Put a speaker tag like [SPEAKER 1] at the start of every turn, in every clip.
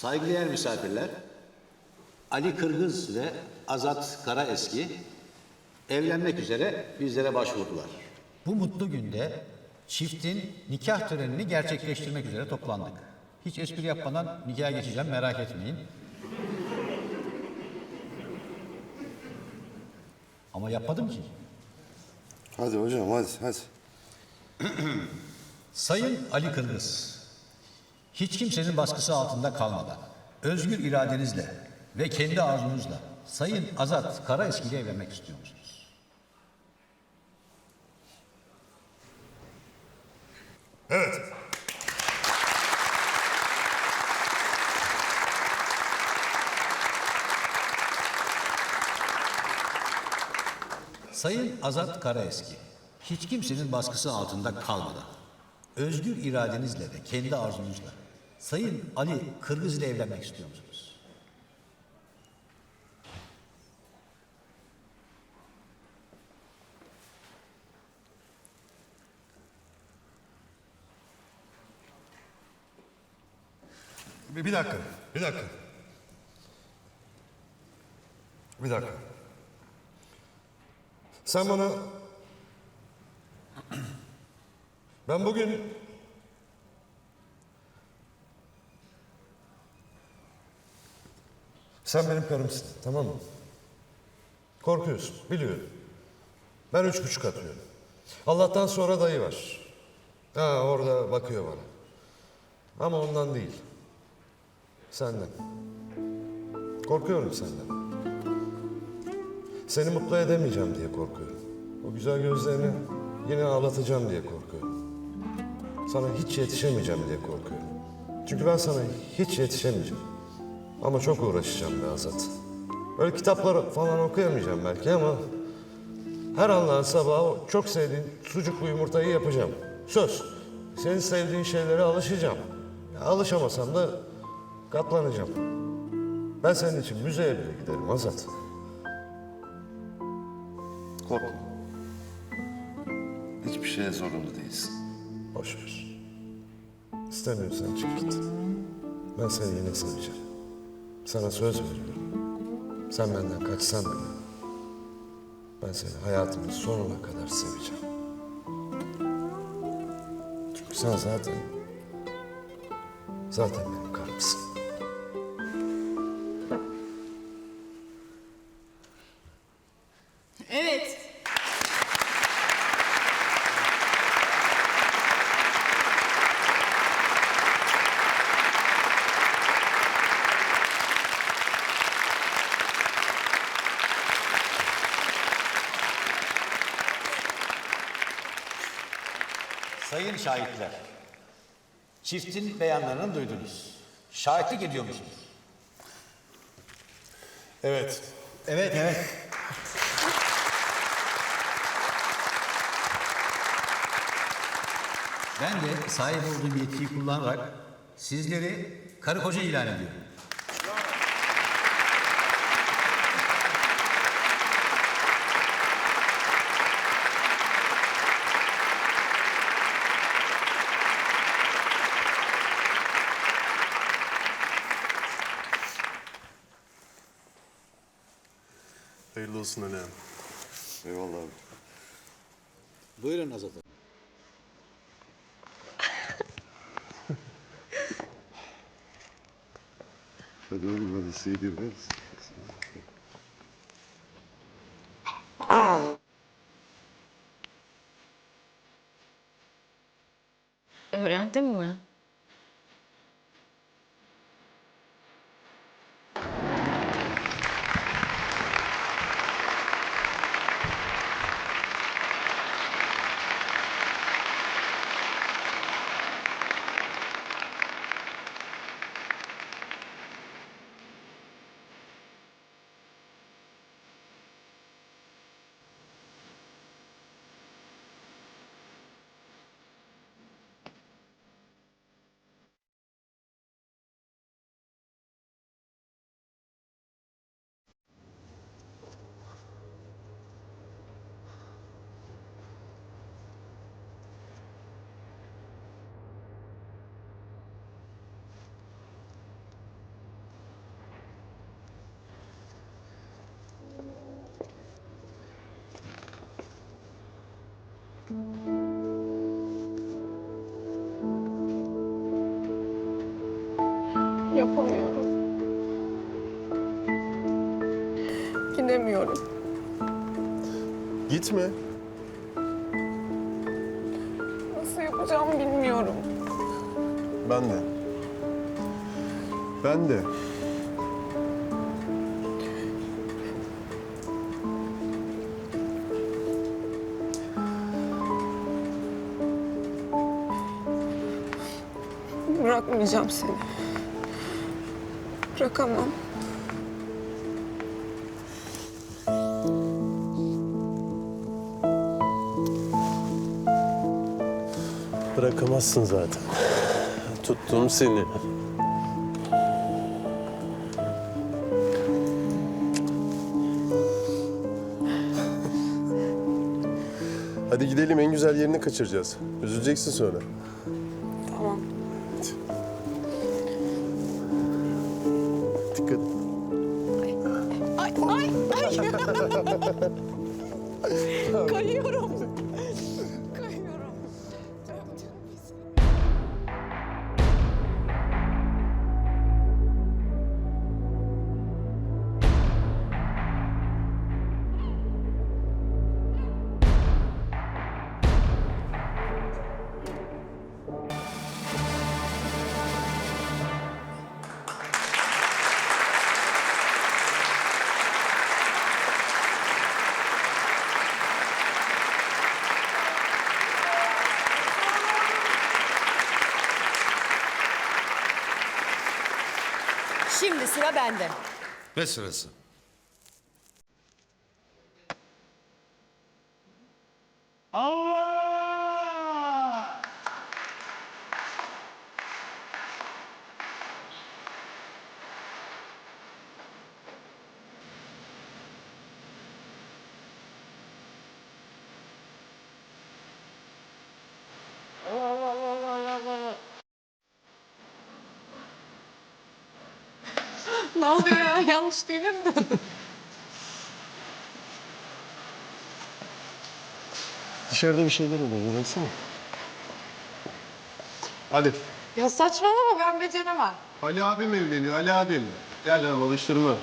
[SPEAKER 1] Saygıdeğer misafirler, Ali Kırgız ve Azat Karaeski evlenmek üzere bizlere başvurdular.
[SPEAKER 2] Bu mutlu günde çiftin nikah törenini gerçekleştirmek üzere toplandık. Hiç espri yapmadan nikaha geçeceğim merak etmeyin. Ama yapmadım ki.
[SPEAKER 3] Hadi hocam hadi hadi.
[SPEAKER 2] Sayın Ali Kırgız, hiç kimsenin baskısı altında kalmadan, özgür iradenizle ve kendi arzunuzla Sayın Azat Karaeski ile evlenmek istiyor musunuz?
[SPEAKER 4] Evet.
[SPEAKER 2] Sayın Azat Karaeski, hiç kimsenin baskısı altında kalmadan, özgür iradenizle ve kendi arzunuzla Sayın Ali Kırgız ile evlenmek istiyor musunuz?
[SPEAKER 4] Bir, bir dakika, bir dakika. Bir dakika. Sen bana... Ben bugün... Sen benim karımsın, tamam mı? Korkuyorsun, biliyorum. Ben üç buçuk atıyorum. Allah'tan sonra dayı var. Ha orada bakıyor bana. Ama ondan değil. Senden. Korkuyorum senden. Seni mutlu edemeyeceğim diye korkuyorum. O güzel gözlerini yine ağlatacağım diye korkuyorum. Sana hiç yetişemeyeceğim diye korkuyorum. Çünkü ben sana hiç yetişemeyeceğim. Ama çok uğraşacağım be Azat. Böyle kitaplar falan okuyamayacağım belki ama... ...her Allah'ın sabahı o çok sevdiğin sucuklu yumurtayı yapacağım. Söz. Senin sevdiğin şeylere alışacağım. Ya alışamasam da katlanacağım. Ben senin için müzeye bile giderim Azat.
[SPEAKER 3] Korkma. Hiçbir şeye zorunda değilsin.
[SPEAKER 4] Boş ver. İstemiyorsan çık git. Ben seni yine seveceğim. Sana söz veriyorum. Sen benden kaçsan bile ben seni hayatımın sonuna kadar seveceğim. Çünkü sen zaten zaten benim karımsın.
[SPEAKER 2] Sayın şahitler, çiftin beyanlarını duydunuz. Şahitlik ediyor musunuz?
[SPEAKER 4] Evet.
[SPEAKER 2] Evet, evet. Ben de sahip olduğum yetkiyi kullanarak sizleri karı koca ilan ediyorum.
[SPEAKER 4] Olsun Alem.
[SPEAKER 3] Eyvallah abi.
[SPEAKER 1] Buyurun Azat Hanım.
[SPEAKER 3] Hadi oğlum hadi CD ver.
[SPEAKER 5] Öğrendin mi?
[SPEAKER 6] Yapamıyorum. Gidemiyorum.
[SPEAKER 7] Gitme.
[SPEAKER 6] Nasıl yapacağımı bilmiyorum.
[SPEAKER 7] Ben de. Ben de.
[SPEAKER 6] Bırakmayacağım seni. Bırakamam.
[SPEAKER 7] Bırakamazsın zaten. Tuttum seni. Hadi gidelim en güzel yerini kaçıracağız. Üzüleceksin sonra.
[SPEAKER 6] Ay ay ay. Kayıyorum. Kayıyorum.
[SPEAKER 8] Sıra bende.
[SPEAKER 9] Ne sırası?
[SPEAKER 6] Ne oluyor ya? Yanlış değil mi?
[SPEAKER 7] Dışarıda bir şeyler oluyor. Baksana. Hadi.
[SPEAKER 6] Ya saçmalama ben beceremem.
[SPEAKER 7] Ali abim evleniyor. Ali abim. Gel lan alıştırma.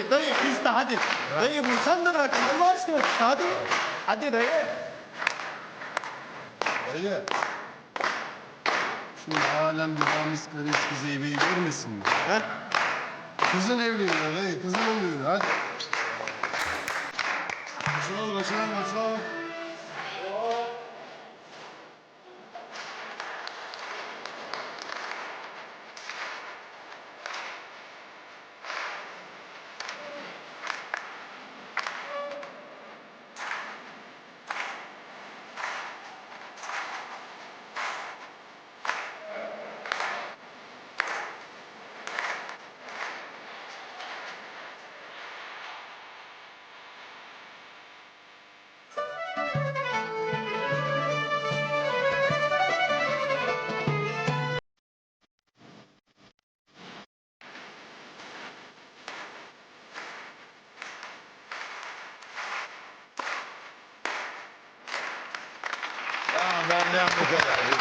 [SPEAKER 10] Hadi dayı biz de hadi. Dayı vursan da bak Allah aşkına hadi. Hadi dayı.
[SPEAKER 7] Dayı. Bir damis karış bize evi görmesin mi? He? Kızın evleniyor dayı. Kızın evleniyor. Hadi. Sağ ol, sağ ねえ。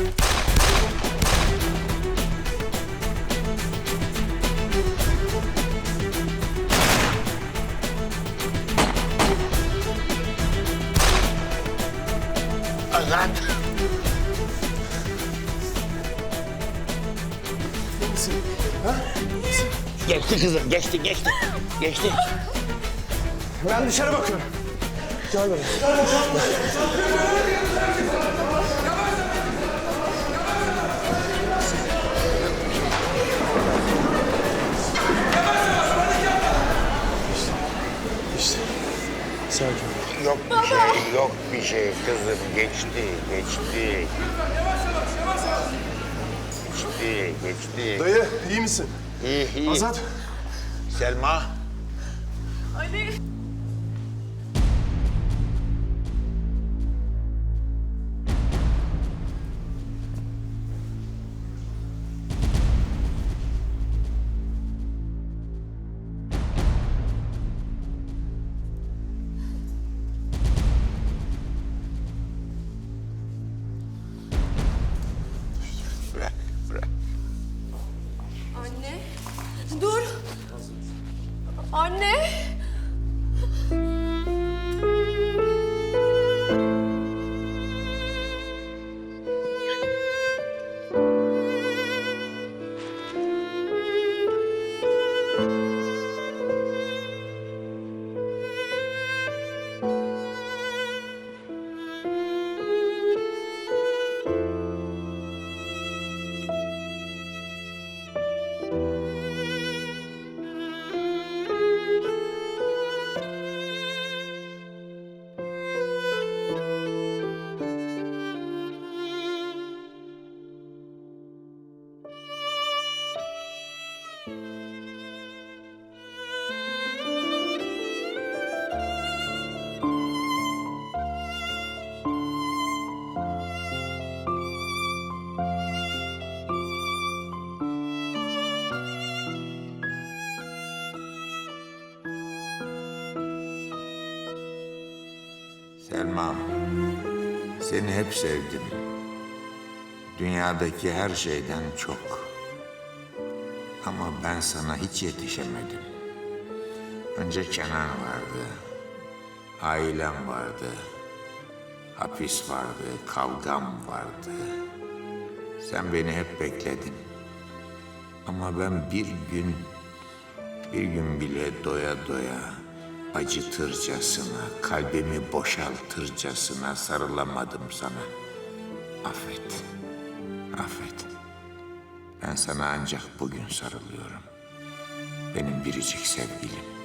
[SPEAKER 10] Azat. Geçti kızım, geçti, geçti. Geçti.
[SPEAKER 7] Ben dışarı bakıyorum. Gel buraya.
[SPEAKER 10] Yok bir şey, yok bir şey kızım. Geçti, geçti. Geçti, geçti.
[SPEAKER 7] Dayı iyi misin?
[SPEAKER 10] İyi, iyi.
[SPEAKER 7] Azat.
[SPEAKER 10] Selma.
[SPEAKER 6] Anne!
[SPEAKER 10] Selma, seni hep sevdim. Dünyadaki her şeyden çok. Ama ben sana hiç yetişemedim. Önce Kenan vardı. Ailem vardı. Hapis vardı, kavgam vardı. Sen beni hep bekledin. Ama ben bir gün, bir gün bile doya doya acıtırcasına, kalbimi boşaltırcasına sarılamadım sana. Affet, affet. Ben sana ancak bugün sarılıyorum. Benim biricik sevgilim.